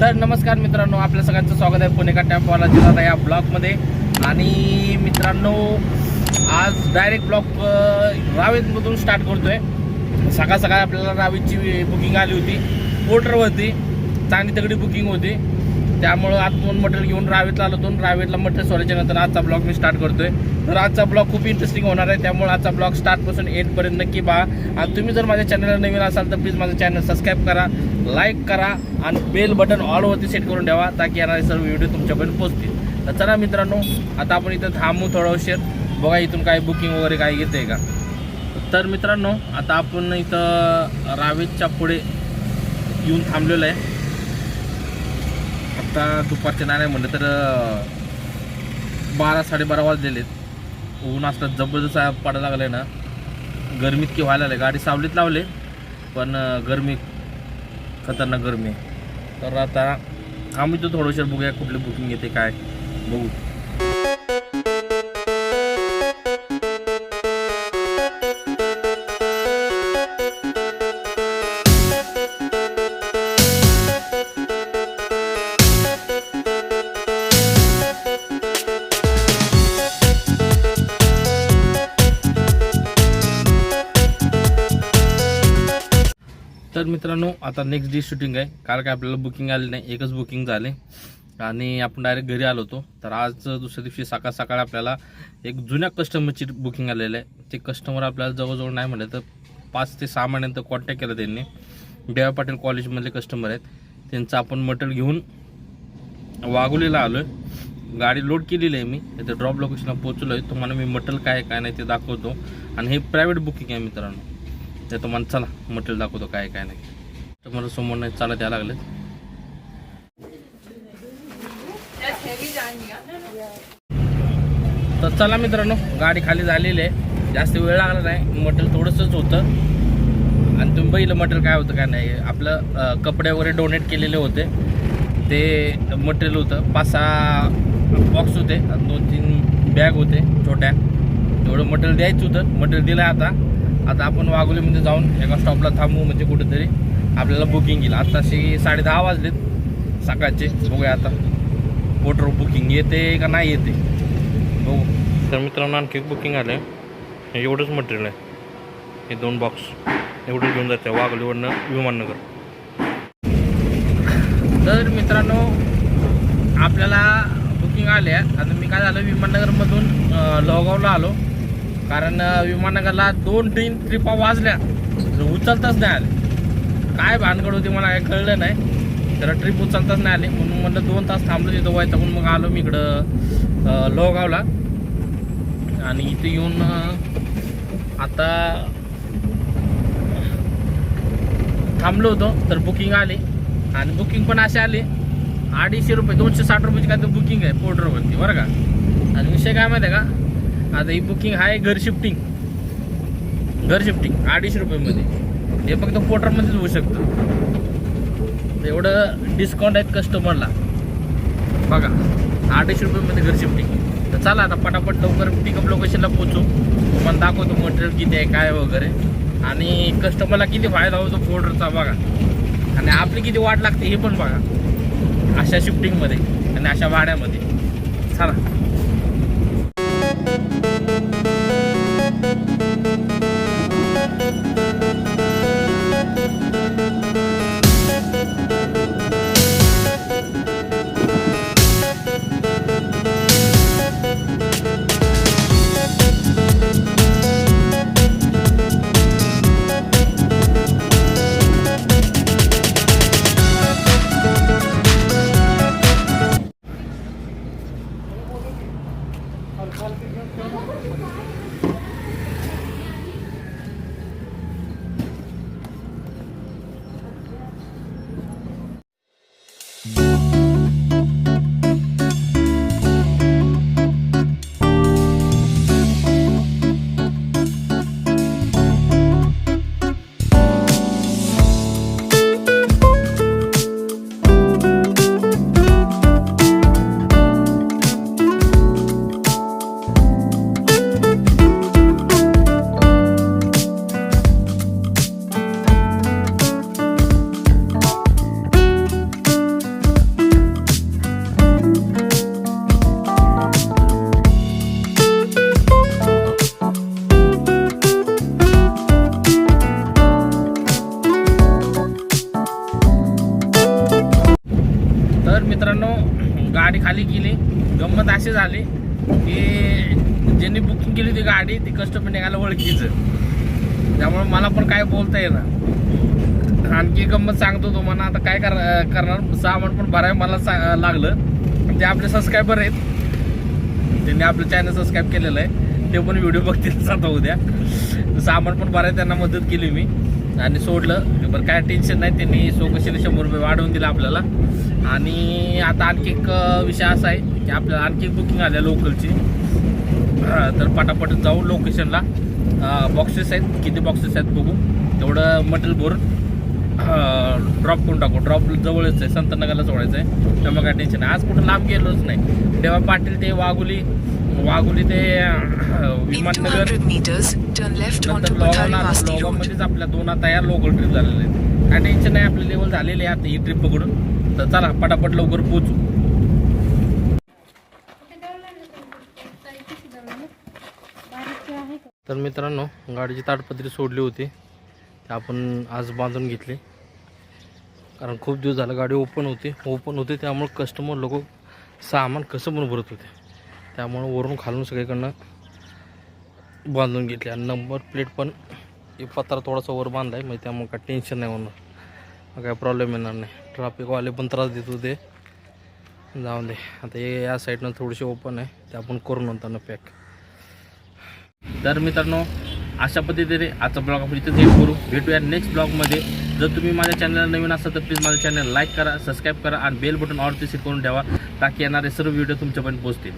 तर नमस्कार मित्रांनो आपल्या सगळ्यांचं स्वागत आहे पुणे का टॅम्पवाला जिल्हा या ब्लॉकमध्ये आणि मित्रांनो आज डायरेक्ट ब्लॉक रावेतमधून स्टार्ट करतोय. सकाळ सकाळी आपल्याला रावेतची बुकिंग आली होती. पोर्टरवरती चांगली तगडी बुकिंग होती. त्यामुळं आतून मटेरियल घेऊन रावेतला आलो. दोन रावेतला मटेरियल सोडायच्या नंतर आजचा ब्लॉग मी स्टार्ट करतोय. तर आजचा ब्लॉग खूप इंटरेस्टिंग होणार आहे. त्यामुळे आजचा ब्लॉग स्टार्टपासून एंडपर्यंत नक्की पहा. आणि तुम्ही जर माझ्या चॅनलला नवीन असाल तर प्लीज माझं चॅनल सबस्क्राईब करा लाईक करा आणि बेल बटन ऑलवरती सेट करून ठेवा ताकी येणारे सर्व व्हिडिओ तुमच्यापर्यंत पोहोचतील. तर चला मित्रांनो आता आपण इथं थांबू थोडा उशीर. बघा इथून काय बुकिंग वगैरे काय येते का? तर मित्रांनो आता आपण इथं रावेतच्या पुढे येऊन थांबलेलो आहे. आता दुपारचे नाही म्हणलं तर बारा साडेबारा वाजलेले आहेत. ऊन असतात जबरदस्त पडायला लागलं आहे ना. गरमीत की व्हायला लागले. गाडी सावलीत लावले पण गरमी खतरनाक गरमी तर आता आम्ही तो थोडंसं बघूया कुठली बुकिंग येते काय बघू. तर मित्रांनो आता नेक्स्ट डे शूटिंग आहे. काल काय आपल्याला बुकिंग आली नाही एकच बुकिंग झाले. आणि आपण डायरेक्ट घरी आलो होतो. तर आज दुसऱ्या दिवशी सकाळ सकाळ आपल्याला एक जुन्या कस्टमरची बुकिंग आलेलं आहे. ते कस्टमर आपल्याला जवळजवळ नाही म्हणलं तर पाच ते सहा महिन्यानंतर कॉन्टॅक्ट केला त्यांनी. डी पाटील कॉलेजमधले कस्टमर आहेत. त्यांचं आपण मटेरियल घेऊन वाघोलीला आलो आहे गाडी लोड केलेली आहे मी. इथे ड्रॉप लोकेशनला पोचलो आहे तुम्हाला मी मटेरियल काय आहे, काय नाही ते दाखवतो. आणि हे प्रायव्हेट बुकिंग आहे मित्रांनो. ते तुम्हाला चला मटेरियल दाखवतो काय काय नाही. तुम्हाला समोर नाही चालत द्यायला लागले. तर चला मित्रांनो गाडी खाली झालेली आहे. जास्त वेळ लागला नाही मटेरियल थोडंसंच होतं. आणि तुम्ही बघितलं मटेरियल काय होतं काय नाही. आपलं कपडे वगैरे डोनेट केलेले होते. ते मटेरियल होतं. पाच सहा बॉक्स होते. दोन तीन बॅग होते छोट्या. तेवढं मटेरियल द्यायचं होतं. मटेरियल दिलं आहे आता. आता आपण वाघोलीमध्ये जाऊन एका स्टॉपला थांबू म्हणजे कुठेतरी आपल्याला बुकिंग येईल. आत्ताशी साडे दहा वाजलेत सकाळचे. बघूया आता वॉटर बुकिंग येते का नाही येते. बघू. तर मित्रांनो आणखी एक बुकिंग आलं आहे एवढंच मटेरियल आहे. हे दोन बॉक्स एवढं घेऊन जाते वाघोलीवरनं विमाननगर. तर मित्रांनो आपल्याला बुकिंग आल्या. आहे आता मी काय झालं विमाननगरमधून लोहगावला आलो. कारण अं, दोन तीन ट्रिपा वाजल्या. उचलताच नाही आले. काय भानगड होती मला काय कळलं नाही. तर ट्रिप उचलताच नाही आले. म्हणून म्हटलं दोन तास थांबलो तिथं व्हायचं म्हणून मग आलो मी इकडं लोगावला लोहगावला. आणि इथे येऊन आता थांबलो होतो तर बुकिंग आली. आणि बुकिंग पण असे आले. अडीचशे रुपये दोनशे साठ रुपयाची काय तर बुकिंग आहे पोर्टरवरती बरं का? आणि विषय काय माहिती आहे का? आता ही बुकिंग आहे घर शिफ्टिंग घर शिफ्टिंग अडीचशे रुपयेमध्ये. हे फक्त पोर्टरमध्येच होऊ शकतं. एवढं डिस्काउंट आहेत कस्टमरला बघा अडीचशे रुपयेमध्ये घर शिफ्टिंग तर चला आता पटापट लवकर पिकअप लोकेशनला पोचू तुम्हाला दाखवतो मटेरियल किती आहे काय वगैरे. आणि कस्टमरला किती फायदा होतो पोटरचा बघा. आणि आपली किती वाट लागते हे पण बघा. अशा शिफ्टिंगमध्ये आणि अशा भाड्यामध्ये. चला. असे अशी झाली की ज्यांनी बुकिंग केली होती गाडी ती कस्टमर निघायला ओळखीचं. त्यामुळे मला पण काय बोलता येणार. आणखी गंमत सांगतो तो म्हणा आता काय कर करणार सामान पण भराय मला सा- लागलं. ते आपले सबस्क्रायबर आहेत. त्यांनी आपलं चॅनल सबस्क्राईब केलेलं आहे. ते पण व्हिडिओ बघतील जाता उद्या. सामान पण भराय त्यांना मदत केली मी. आणि सोडलं. बरं काय टेन्शन नाही त्यांनी सोकशीने शंभर रुपये वाढवून दिलं आपल्याला. आणि आता आणखी एक विषय असा आहे की आपल्याला आणखी एक बुकिंग आल्या लोकलची तर पटापट जाऊ लोकेशनला बॉक्सेस आहेत. किती बॉक्सेस आहेत बघू. तेवढं मटेरियल भरून ड्रॉप करून टाकू. ड्रॉप जवळच आहे. संतनगरला सोडायचं आहे. त्यामुळे काय टेन्शन आज कुठं लांब गेलोच नाही. तेव्हा पाटील ते वाघुली वाघुली ते विमाननगर. 200 meters, turn left नंतर onto लोगावला Patharivasti Road. लोगावमध्येच आपल्या दोन तयार लोकल ट्रिप झालेले आहेत. काय टेन्शन नाही. आपले लेवल झालेले आहे आता ही ट्रिप पकडून तर चला पटापट लवकर पोचू तर मित्रांनो गाडीची ताडपत्री सोडली होती. ते आपण आज बांधून घेतली. कारण खूप दिवस झालं गाडी ओपन होती. ओपन होती त्यामुळे कस्टमर लोक सामान कसं पण भरत होते. त्यामुळं वरून खालून सगळीकडनं बांधून घेतली. आणि नंबर प्लेट पण हे पत्रा थोडासा वर बांधला आहे म्हणजे त्यामुळे काय टेन्शन नाही होणार. काय प्रॉब्लेम येणार नाही. ट्रॅफिकवाले पण त्रास देत होते. जाऊन दे. आता हे या साईडनं थोडीशी ओपन आहे. ते आपण करून नंतर पॅक तर मित्रांनो अशा पद्धतीने आजचा ब्लॉग आपण इथेच एंड करू. भेटूया नेक्स्ट ब्लॉगमध्ये जर तुम्ही माझ्या चॅनलला नवीन असाल तर प्लीज माझ्या चॅनल लाईक करा सबस्क्राईब करा आणि बेल बटन ऑल सेट करून ठेवा. ताकी येणारे सर्व व्हिडिओ तुमच्यापर्यंत पोहोचतील.